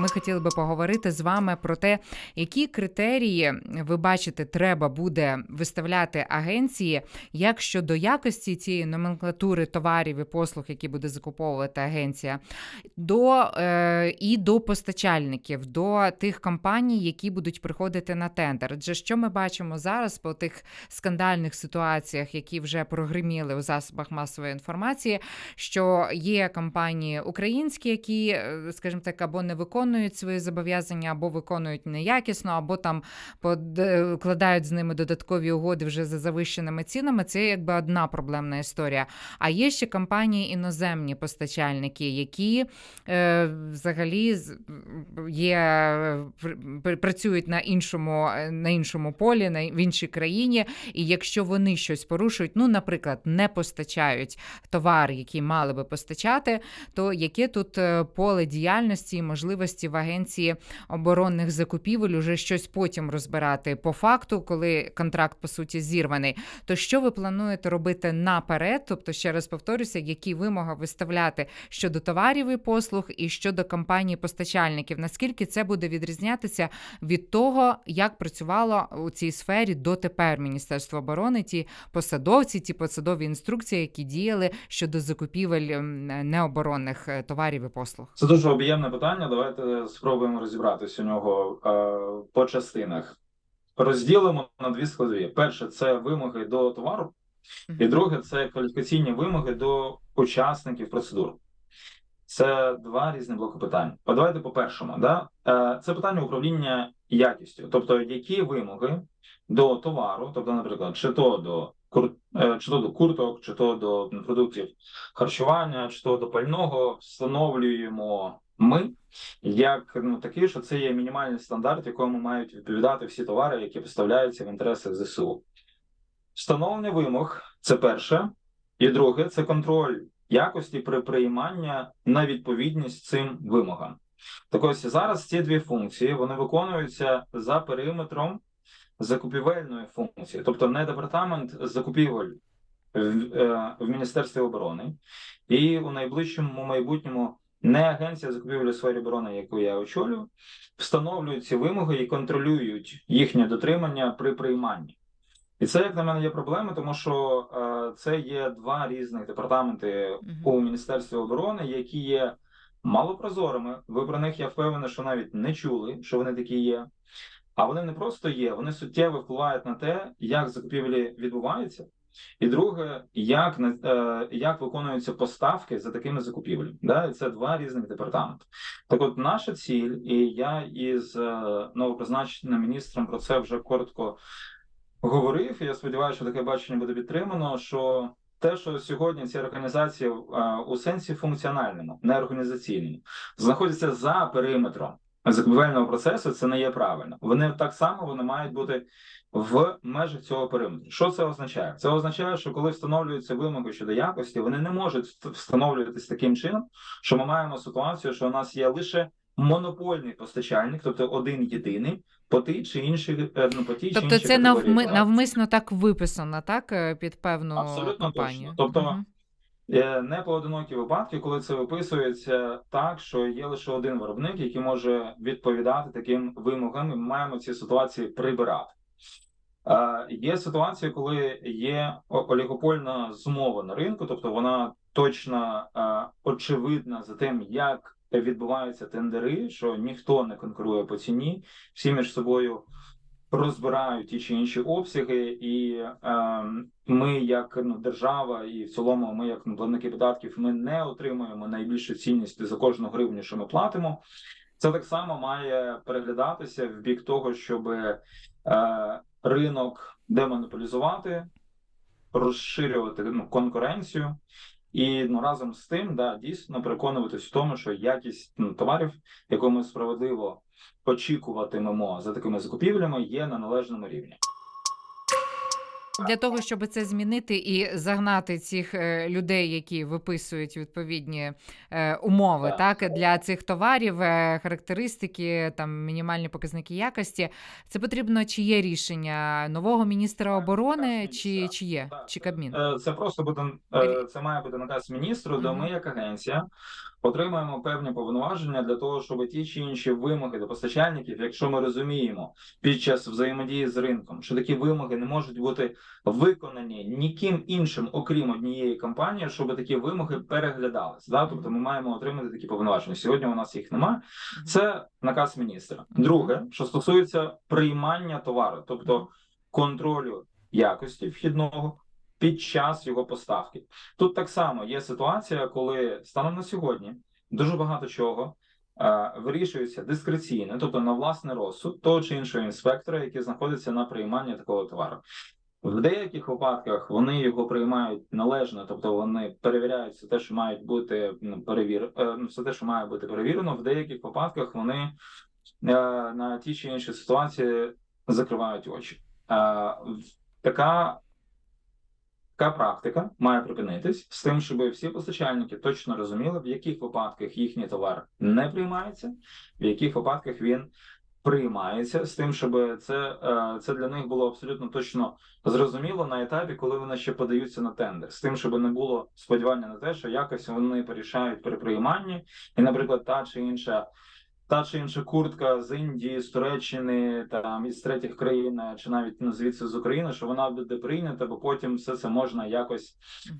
Ми хотіли би поговорити з вами про те, які критерії ви бачите, треба буде виставляти агенції, як щодо якості цієї номенклатури товарів і послуг, які буде закуповувати агенція, до е, і до постачальників, до тих компаній, які будуть приходити на тендер. Адже що ми бачимо зараз по тих скандальних ситуаціях, які вже прогриміли у засобах масової інформації, що є компанії українські, які, е, скажімо так, або не виконують свої зобов'язання, або виконують неякісно, або там е, вкладають з ними додаткові угоди вже за завищеними цінами. Це якби одна проблемна історія. А є ще компанії іноземні постачальники, які е, взагалі є пр- пр- працюють на іншому, на іншому полі, на в іншій країні. І якщо вони щось порушують, ну, наприклад, не постачають товар, який мали би постачати, то яке тут е, поле діяльності і можливості в агенції оборонних закупівель уже щось потім розбирати по факту, коли контракт по суті зірваний. То що ви плануєте робити наперед? Тобто, ще раз повторюся, які вимоги виставляти щодо товарів і послуг і щодо компаній постачальників? Наскільки це буде відрізнятися від того, як працювало у цій сфері дотепер Міністерство оборони, ті посадовці, ті посадові інструкції, які діяли щодо закупівель необоронних е, товарів і послуг? Це дуже об'ємне питання. Давайте спробуємо розібратися у нього е, по частинах. Розділимо на дві складові. Перше це вимоги до товару, і друге це кваліфікаційні вимоги до учасників процедур. Це два різні блоки питань. От давайте по першому. Да? Е, Це питання управління якістю, тобто які вимоги до товару, тобто, наприклад, чи то до кур... е, чи то до курток, чи то до продуктів харчування, чи то до пального, встановлюємо ми як ну такі, що це є мінімальний стандарт, якому мають відповідати всі товари, які поставляються в інтересах ЗСУ. Встановлення вимог це перше, і друге це контроль якості при прийманні на відповідність цим вимогам. Так ось зараз ці дві функції вони виконуються за периметром закупівельної функції, тобто не департамент закупівель в, е, в Міністерстві оборони, і у найближчому майбутньому не агенція закупівель у сфері оборони, яку я очолюю, встановлюють ці вимоги і контролюють їхнє дотримання при прийманні. І це, як на мене, є проблема, тому що е, це є два різних департаменти у Міністерстві оборони, які є малопрозорими. Ви про них я впевнений, що навіть не чули, що вони такі є. А вони не просто є, вони суттєво впливають на те, як закупівлі відбуваються. І друге, як е, як виконуються поставки за такими закупівлями. Да? Це два різних департаменти. Так, от наша ціль, і я із е, новопризначеним міністром про це вже коротко говорив. І я сподіваюся, що таке бачення буде підтримано. Що те, що сьогодні ці організації е, у сенсі функціональному, не організаційному, знаходяться за периметром закупівельного процесу, це не є правильно. Вони так само вони мають бути в межах цього периметру. Що це означає? Це означає, що коли встановлюються вимоги щодо якості, вони не можуть встановлюватись таким чином, що ми маємо ситуацію, що у нас є лише монопольний постачальник, тобто один єдиний по тій чи іншій е, ну, по тій чи Тобто іншій це навми, навмисно так виписано, так, е, під певну Абсолютно компанію. точно. Тобто, Мгм. Е, Не поодинокі випадки, коли це виписується так, що є лише один виробник, який може відповідати таким вимогам, ми маємо ці ситуації прибирати. Е, Є ситуації, коли є олігопольна змова на ринку, тобто вона точно е, очевидна за тим, як відбуваються тендери, що ніхто не конкурує по ціні, всі між собою розбирають ті чи інші обсяги, і е, ми, як ну, держава, і в цілому, ми, як ну, платники податків, ми не отримуємо найбільшу цінність за кожну гривню, що ми платимо. Це так само має переглядатися в бік того, щоб е, ринок демонополізувати, розширювати ну, конкуренцію. І ну, разом з тим, да, дійсно переконуватись в тому, що якість ну, товарів, яку ми справедливо очікуватимемо за такими закупівлями, є на належному рівні. Для того, щоб це змінити і загнати цих е, людей, які виписують відповідні е, умови, Так. для цих товарів, е, характеристики, там мінімальні показники якості, це потрібно чи є рішення нового міністра оборони, чи, чи є, чи Кабмін? Це просто буде це має бути наказ міністру, де ми, як агенція, отримаємо певні повноваження для того, щоб ті чи інші вимоги до постачальників, якщо ми розуміємо під час взаємодії з ринком, що такі вимоги не можуть бути виконані ніким іншим, окрім однієї компанії, щоб такі вимоги переглядались. Да? Тобто ми маємо отримати такі повноваження. Сьогодні у нас їх немає. Це наказ міністра. Друге, що стосується приймання товару, тобто контролю якості вхідного під час його поставки. Тут так само є ситуація, коли станом на сьогодні дуже багато чого е, вирішується дискреційно, тобто на власний розсуд того чи іншого інспектора, який знаходиться на прийманні такого товару. В деяких випадках вони його приймають належно, тобто вони перевіряють все те, що мають бути ну, перевір... е, ну, все те, що має бути перевірено. В деяких випадках вони е, на ті чи інші ситуації закривають очі. Е, така Така практика має припинитись з тим, щоб всі постачальники точно розуміли, в яких випадках їхній товар не приймається, в яких випадках він приймається, з тим, щоб це, е, це для них було абсолютно точно зрозуміло на етапі, коли вони ще подаються на тендер, з тим, щоб не було сподівання на те, що якось вони порішають при прийманні, і, наприклад, та чи інша. Та чи інша куртка з Індії, з Туреччини, там із третіх країн, чи навіть ну, звідси з України, що вона буде прийнята, бо потім все це можна якось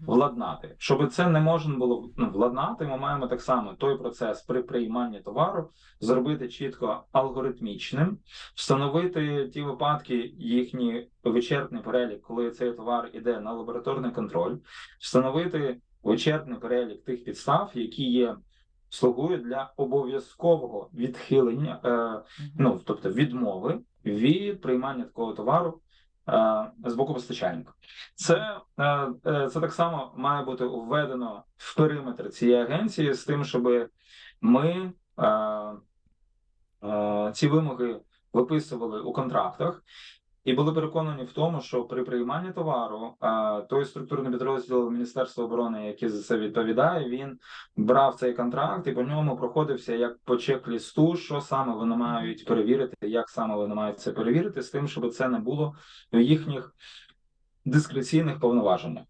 владнати. Щоб це не можна було ну, владнати, ми маємо так само той процес при прийманні товару зробити чітко алгоритмічним, встановити ті випадки, їхній вичерпний перелік, коли цей товар іде на лабораторний контроль, встановити вичерпний перелік тих підстав, які є. Слугують для обов'язкового відхилення, е, ну тобто відмови від приймання такого товару е, з боку постачальника. Це, е, е, це так само має бути введено в периметр цієї агенції з тим, щоб ми е, е, ці вимоги виписували у контрактах. І були переконані в тому, що при прийманні товару той структурний підрозділ Міністерства оборони, який за це відповідає, він брав цей контракт і по ньому проходився як по чек-лісту, що саме вони мають перевірити, як саме вони мають це перевірити, з тим, щоб це не було в їхніх дискреційних повноваженнях.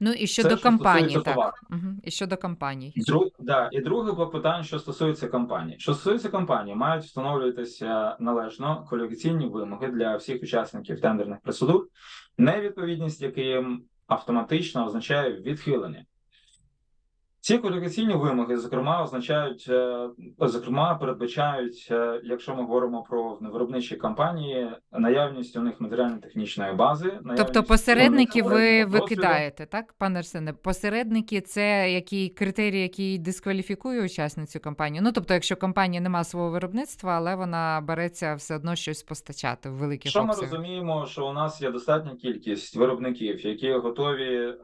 Ну і щодо що компаній, так. Угу. І щодо компаній. Друг, да, і друге блок питання, що стосується компанії. Що стосується компанії, мають встановлюватися належно кваліфікаційні вимоги для всіх учасників тендерних процедур, невідповідність яким автоматично означає відхилення. Ці кваліфікаційні вимоги, зокрема, означають, е, зокрема, передбачають, е, якщо ми говоримо про виробничі компанії, наявність у них матеріально-технічної бази, Тобто у ви викидаєте, так, пане Арсене? Посередники це який критерій, який дискваліфікує учасницю компанії? Ну тобто, якщо компанія не має свого виробництва, але вона береться все одно щось постачати в великих Що ми розуміємо, що у нас є достатня кількість виробників, які готові е,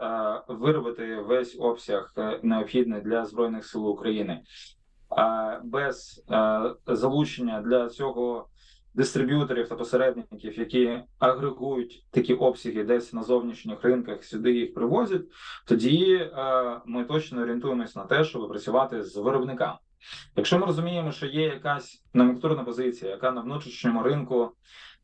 виробити весь обсяг е, необхідний для збройних сил України, а без е, залучення для цього дистриб'юторів та посередників, які агрегують такі обсяги десь на зовнішніх ринках, сюди їх привозять. Тоді е, ми точно орієнтуємось на те, щоб працювати з виробниками. Якщо ми розуміємо, що є якась номенклатурна позиція, яка на внутрішньому ринку,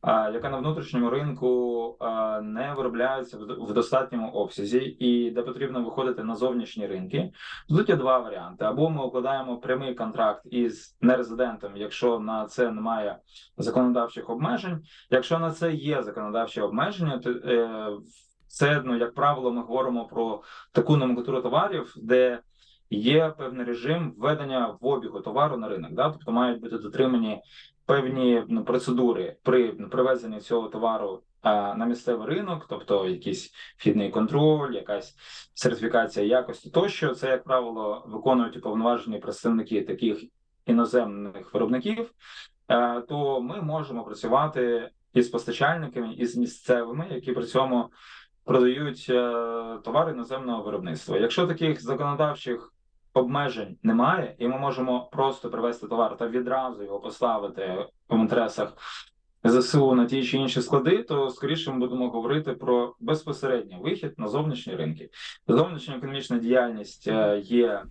яка на внутрішньому ринку не виробляється в, достатньому обсязі, і де потрібно виходити на зовнішні ринки, тут є два варіанти: або ми укладаємо прямий контракт із нерезидентом, якщо на це немає законодавчих обмежень. Якщо на це є законодавчі обмеження, то це ну, як правило, ми говоримо про таку номенклатуру товарів, де є певний режим введення в обігу товару на ринок. Да? Тобто мають бути дотримані певні ну, процедури при ну, привезенні цього товару на місцевий ринок, тобто якийсь вхідний контроль, якась сертифікація якості тощо. Це, як правило, виконують уповноважені представники таких іноземних виробників. Е, то ми можемо працювати із постачальниками, із місцевими, які при цьому продають е, товари іноземного виробництва. Якщо таких законодавчих обмежень немає, і ми можемо просто привезти товар та відразу його поставити в інтересах ЗСУ на ті чи інші склади, то скоріше ми будемо говорити про безпосередній вихід на зовнішні ринки. Зовнішня економічна діяльність е, є.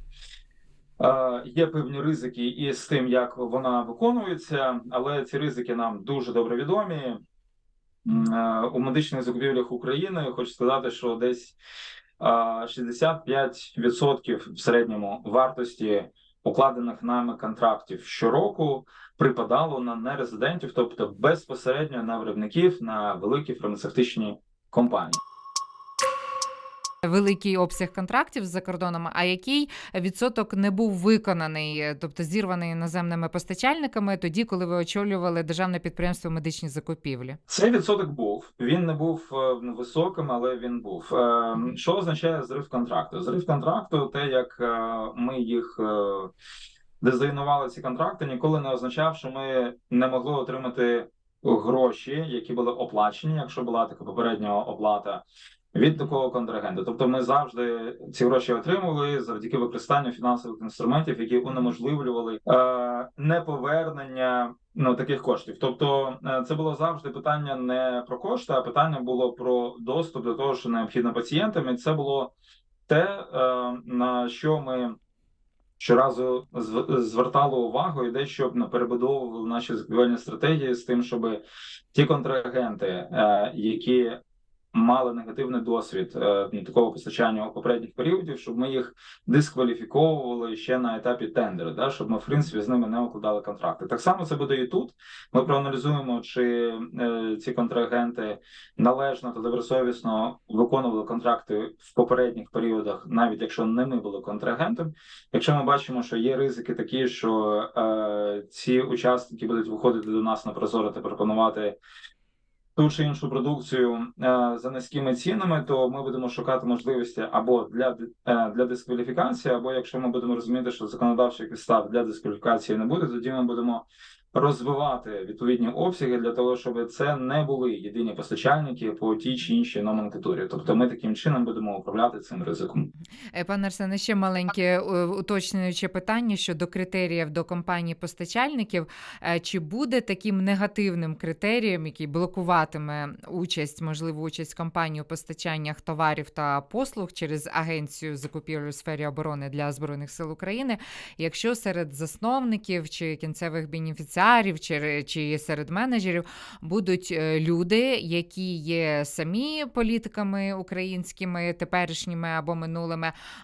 е, Є певні ризики із тим, як вона виконується, але ці ризики нам дуже добре відомі. Е, У медичних закупівлях України хочу сказати, що десь 65% в середньому вартості укладених нами контрактів щороку припадало на нерезидентів, тобто безпосередньо на виробників на великі фармацевтичні компанії. Великий обсяг контрактів за кордоном, а який відсоток не був виконаний, тобто зірваний іноземними постачальниками, тоді, коли ви очолювали державне підприємство медичні закупівлі? Цей відсоток був. Він не був е, високим, але він був. Е, Що означає зрив контракту? Зрив контракту, те, як е, ми їх дизайнували ці контракти, ніколи не означав, що ми не могли отримати гроші, які були оплачені, якщо була така попередня оплата. Від такого контрагента, тобто ми завжди ці гроші отримували завдяки використанню фінансових інструментів, які унеможливлювали е, неповернення ну таких коштів. Тобто, е, це було завжди питання не про кошти, а питання було про доступ до того, що необхідно пацієнтам, і це було те, е, на що ми щоразу зв- звертали увагу і дещо ну, перебудовували наші закупівельні стратегії з тим, щоб ті контрагенти, е, які мали негативний досвід е, ну, такого постачання у попередніх періодів, щоб ми їх дискваліфіковували ще на етапі тендеру, да, щоб ми в принципі з ними не укладали контракти. Так само це буде і тут. Ми проаналізуємо, чи е, ці контрагенти належно та добросовісно виконували контракти в попередніх періодах, навіть якщо не ми були контрагентом. Якщо ми бачимо, що є ризики такі, що е, ці учасники будуть виходити до нас на прозоро та пропонувати ту чи іншу продукцію е, за низькими цінами, то ми будемо шукати можливості або для е, для дискваліфікації, або якщо ми будемо розуміти, що законодавчих підстав для дискваліфікації не буде, тоді ми будемо розвивати відповідні обсяги для того, щоб це не були єдині постачальники по тій чи іншій номенклатурі. Тобто, ми таким чином будемо управляти цим ризиком. Е, Пане Арсене, ще маленьке е, уточнююче питання щодо критеріїв до компаній постачальників. Е, Чи буде таким негативним критерієм, який блокуватиме участь, можливу участь компанії у постачаннях товарів та послуг через агенцію закупівель у сфері оборони для збройних сил України, якщо серед засновників чи кінцевих бенефіціарів, чи, чи серед менеджерів будуть люди, які є самі політиками українськими, теперішніми або минулими,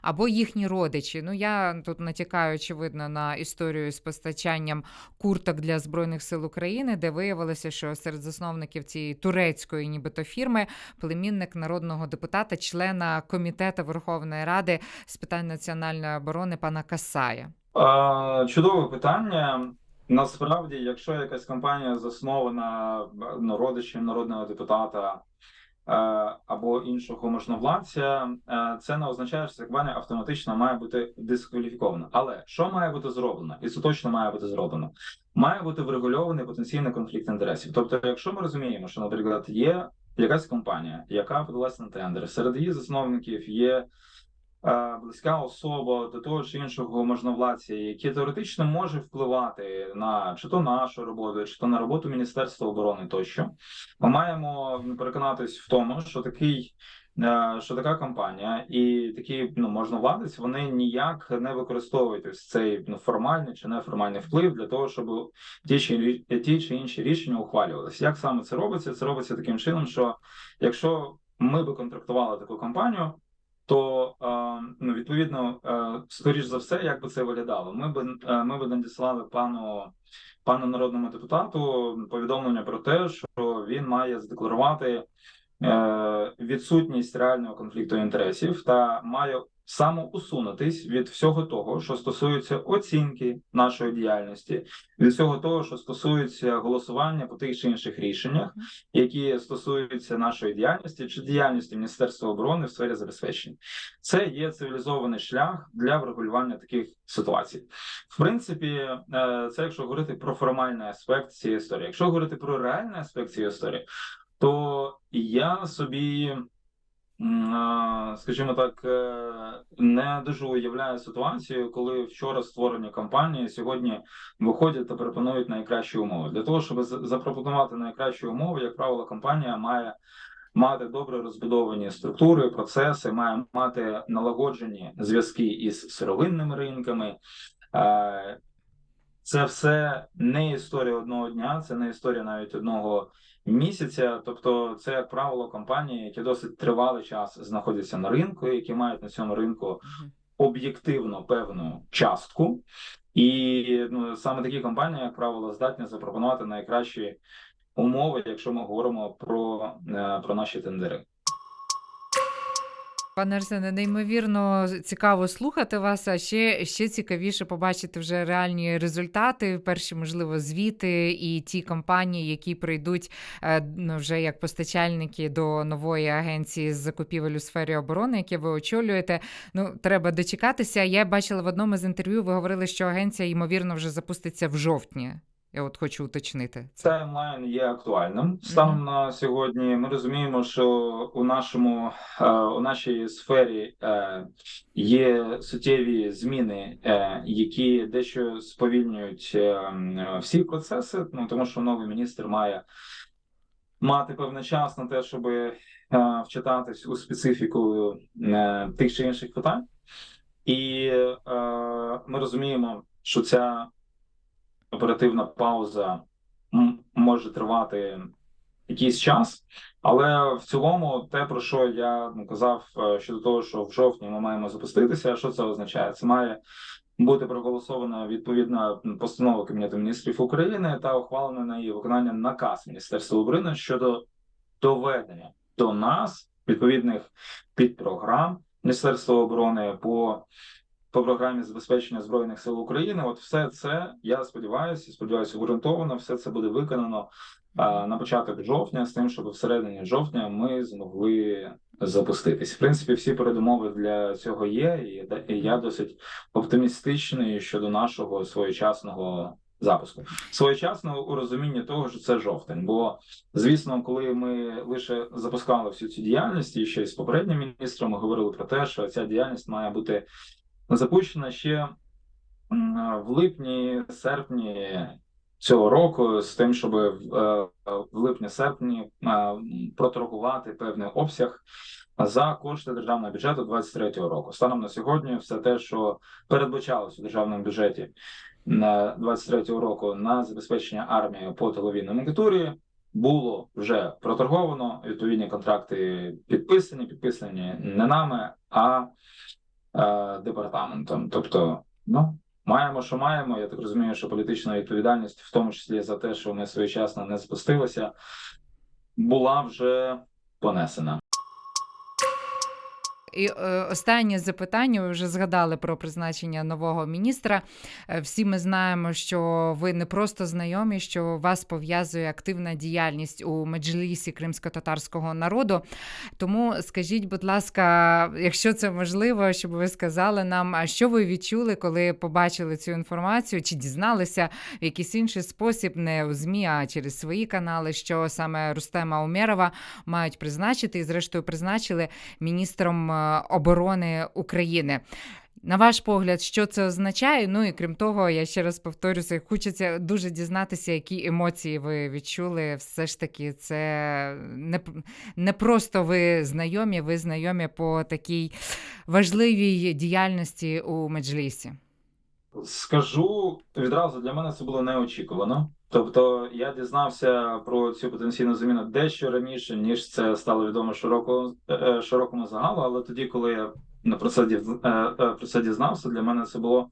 або їхні родичі. Ну я тут натякаю, очевидно, на історію з постачанням курток для збройних сил України, де виявилося, що серед засновників цієї турецької, нібито фірми, племінник народного депутата, члена комітету Верховної Ради з питань національної оборони пана Касая. Чудове питання. Насправді, якщо якась компанія заснована ну, родичем народного депутата або іншого можновладця, е, це не означає, що ця автоматично має бути дискваліфікована. Але що має бути зроблено? І це точно має бути зроблено. Має бути врегульований потенційний конфлікт інтересів. Тобто, якщо ми розуміємо, що, наприклад, є якась компанія, яка подалася на тендер, серед її засновників є е, близька особа до того чи іншого можновладця, який теоретично може впливати на чи то нашу роботу, чи то на роботу Міністерства оборони тощо, ми маємо переконатись в тому, що такий. е, Що така компанія і такий ну можновладець вони ніяк не використовують ось цей ну формальний чи неформальний вплив для того, щоб ті чи ті чи інші рішення ухвалювалися. Як саме це робиться? Це робиться таким чином, що якщо ми би контрактували таку компанію, то е, ну відповідно, е, скоріш за все, як би це виглядало, ми би е, ми би надіслали пану пану народному депутату повідомлення про те, що він має задекларувати відсутність реального конфлікту інтересів та має самоусунутись від всього того, що стосується оцінки нашої діяльності, від всього того, що стосується голосування по тих чи інших рішеннях, які стосуються нашої діяльності чи діяльності Міністерства оборони в сфері забезпечення. Це є цивілізований шлях для врегулювання таких ситуацій. В принципі, е, це якщо говорити про формальний аспект цієї історії. Якщо говорити про реальний аспект цієї історії, то я собі скажімо так, е, не дуже уявляю ситуацію, коли вчора створені компанії сьогодні виходять та пропонують найкращі умови. Для того, щоб за- запропонувати найкращі умови, як правило, компанія має мати добре розбудовані структури, процеси, має мати налагоджені зв'язки із сировинними ринками. Це все не історія одного дня, це не історія навіть одного місяця. Тобто, це, як правило, компанії, які досить тривалий час знаходяться на ринку, які мають на цьому ринку об'єктивно певну частку, і ну, саме такі компанії, як правило, здатні запропонувати найкращі умови, якщо ми говоримо про, е, про наші тендери. Пане Арсене, неймовірно цікаво слухати вас, а ще, ще цікавіше побачити вже реальні результати, перші, можливо, звіти і ті компанії, які прийдуть е, ну, вже як постачальники до нової агенції з закупівель у сфері оборони, яке ви очолюєте. Ну, треба дочекатися. Я бачила в одному з інтерв'ю, ви говорили, що агенція, ймовірно, вже запуститься в жовтні. Я от хочу уточнити. це. Таймлайн є актуальним станом на сьогодні. Ми розуміємо, що у нашому е, у нашій сфері е, є суттєві зміни, е, які дещо сповільнюють всі процеси. Ну тому що новий міністр має мати певний час на те, щоб вчитатись у специфіку тих чи інших питань, і ми розуміємо, що ця оперативна пауза може тривати якийсь час, але в цілому, те про що я ну, казав е, щодо того, що в жовтні ми маємо запуститися, що це означає? Це має бути проголосована відповідна постанова Кабінету міністрів України та ухвалена на її виконання наказ Міністерства оборони щодо доведення до нас відповідних підпрограм Міністерства оборони по по програмі забезпечення збройних сил України. От все це я сподіваюся, сподіваюся, ґрунтовано все це буде виконано а, на початок жовтня, з тим, щоб всередині жовтня ми змогли запуститись. В принципі, всі передумови для цього є, і я досить оптимістичний щодо нашого своєчасного запуску. Своєчасно у розумінні того, що це жовтень. Бо звісно, коли ми лише запускали всю цю діяльність, і ще й з попереднім міністром ми говорили про те, що ця діяльність має бути запущена ще в липні, серпні цього року, з тим, щоб в, е, липні-серпні е, проторгувати певний обсяг за кошти державного бюджету 2023 року. Станом на сьогодні, все те, що передбачалось у державному бюджеті на 23 року на забезпечення армії по тиловій номенклатурі, було вже проторговано. Відповідні контракти підписані, підписані не нами, а департаментом. Тобто, ну маємо, що маємо. Я так розумію, що політична відповідальність, в тому числі за те, що ми своєчасно не спустилися, була вже понесена. І е, останнє запитання. Ви вже згадали про призначення нового міністра. Е, Всі ми знаємо, що ви не просто знайомі, що вас пов'язує активна діяльність у меджлісі кримсько-татарського народу. Тому скажіть, будь ласка, якщо це можливо, щоб ви сказали нам, а що ви відчули, коли побачили цю інформацію, чи дізналися в якийсь інший спосіб, не у ЗМІ, а через свої канали, що саме Рустема Умєрова мають призначити і, зрештою, призначили міністром е, оборони України. На ваш погляд, що це означає? Ну і крім того, я ще раз повторюся, хочеться дуже дізнатися, які емоції ви відчули. Все ж таки, це не, не просто ви знайомі, ви знайомі по такій важливій діяльності у меджлісі. Скажу відразу, для мене це було неочікувано. Тобто я дізнався про цю потенційну заміну дещо раніше, ніж це стало відомо широко, е, широкому загалу. Але тоді, коли я про це е, е, про це дізнався, для мене це було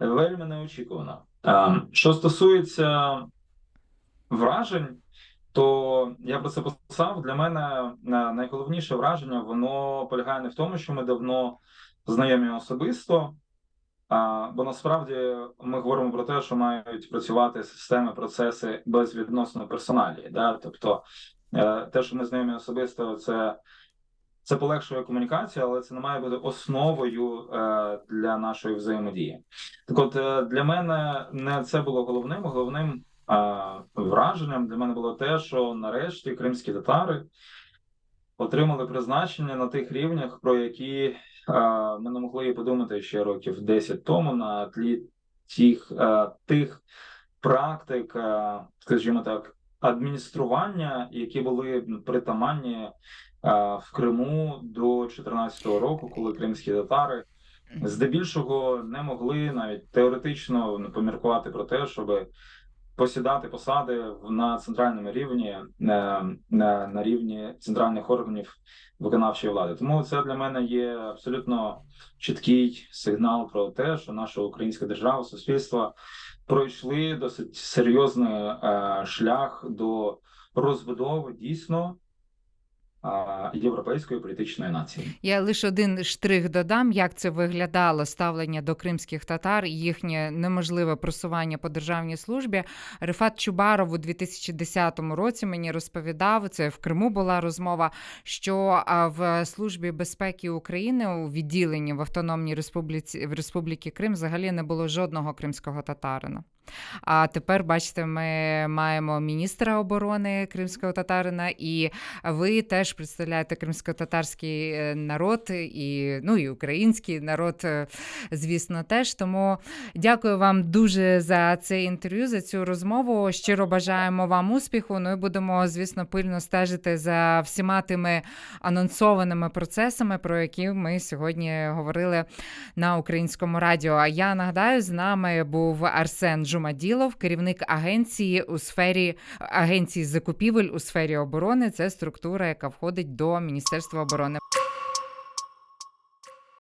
вельми неочікувано. Е, Що стосується вражень, то я про це писав. Для мене е, найголовніше враження воно полягає не в тому, що ми давно знайомі особисто. А, бо насправді ми говоримо про те, що мають працювати системи, процеси безвідносно персоналі. Да? Тобто, е, те, що ми знайомі особисто, це, це полегшує комунікацію, але це не має бути основою е, для нашої взаємодії. Так, от е, для мене не це було головним. Головним враженням для мене було те, що нарешті кримські татари отримали призначення на тих рівнях, про які ми не могли подумати ще років 10 тому на тлі тих, е, тих практик, е, скажімо так, адміністрування, які були притаманні е, в Криму до 2014 року, коли кримські татари здебільшого не могли навіть теоретично поміркувати про те, щоб посідати посади на центральному рівні, на, рівні центральних органів виконавчої влади. Тому це для мене є абсолютно чіткий сигнал про те, що наша українська держава, суспільство пройшли досить серйозний е, шлях до розбудови дійсно європейської політичної нації. Я лише один штрих додам, як це виглядало ставлення до кримських татар і їхнє неможливе просування по державній службі. Рифат Чубаров у 2010 році мені розповідав, це в Криму була розмова, що в службі безпеки України у відділенні в Автономній Республіці в Республіки Крим взагалі не було жодного кримського татарина. А тепер, бачите, ми маємо міністра оборони кримського татарина, і ви теж представляєте кримсько-татарський е, народ і, ну, і український народ, е, звісно, теж. Тому дякую вам дуже за це інтерв'ю, за цю розмову. Щиро бажаємо вам успіху. Ну і будемо, звісно, пильно стежити за всіма тими анонсованими процесами, про які ми сьогодні говорили на українському радіо. А я нагадаю, з нами був Арсен Жумаділов, керівник агенції у сфері агенції закупівель у сфері оборони. Це структура, яка входить до Міністерства оборони.